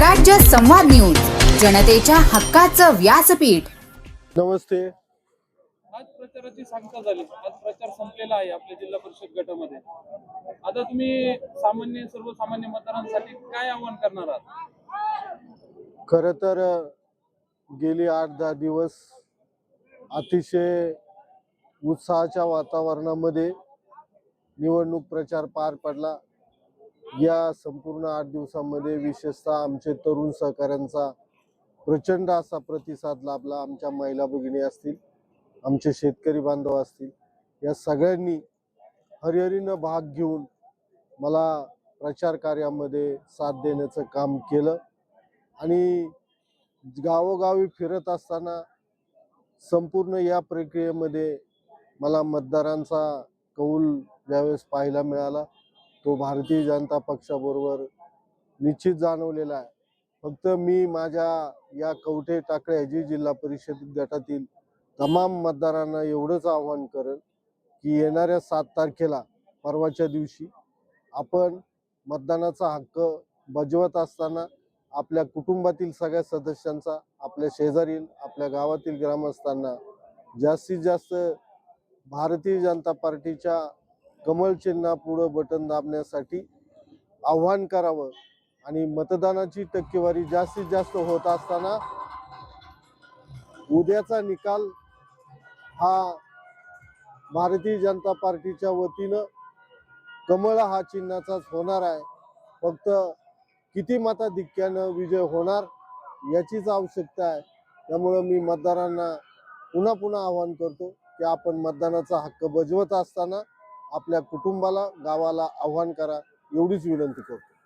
स्वराज्य संवाद न्यूज जनतेच्या हक्काचं व्यासपीठ. नमस्ते. आज प्रचाराची सांगता झाली. आज प्रचार संपलेला आहे आपल्या जिल्हा परिषद गटामध्ये. आता तुम्ही सामान्य सर्वसामान्य मतदारांसाठी काय आव्हान करणार आहात? खर तर गेली आठ दहा दिवस अतिशय उत्साहाच्या वातावरणामध्ये निवडणूक प्रचार पार पडला. या संपूर्ण आठ दिवसामध्ये विशेषतः आमचे तरुण सहकाऱ्यांचा प्रचंड असा प्रतिसाद लाभला. आमच्या महिला भगिनी असतील आमचे शेतकरी बांधव असतील या सगळ्यांनी हरिहरीनं भाग घेऊन मला प्रचार कार्यामध्ये साथ देण्याचं काम केलं. आणि गावोगावी फिरत असताना संपूर्ण या प्रक्रियेमध्ये मला मतदारांचा कौल ज्यावेळेस पाहायला मिळाला तो भारतीय जनता पक्षाबरोबर निश्चित जाणवलेला आहे. फक्त मी माझ्या या कवठे टाकळे जी जिल्हा परिषद गटातील तमाम मतदारांना एवढंच आवाहन करेन की येणाऱ्या सात तारखेला परवाच्या दिवशी आपण मतदानाचा हक्क बजावत असताना आपल्या कुटुंबातील सगळ्या सदस्यांचा आपल्या शेजारील आपल्या गावातील ग्रामस्थांना जास्तीत जास्त भारतीय जनता पार्टीच्या कमल चिन्हा पुढं बटन दाबण्यासाठी आव्हान करावं आणि मतदानाची टक्केवारी जास्तीत जास्त होत असताना उद्याचा निकाल हा भारतीय जनता पार्टीच्या वतीनं कमळ हा चिन्हाचाच होणार आहे. फक्त किती मताधिक्यानं विजय होणार याचीच आवश्यकता आहे. त्यामुळं मी मतदारांना पुन्हा पुन्हा आवाहन करतो की आपण मतदानाचा हक्क बजवत असताना आपल्या कुटुंबाला गावाला आव्हान करा एवढीच विनंती करतो.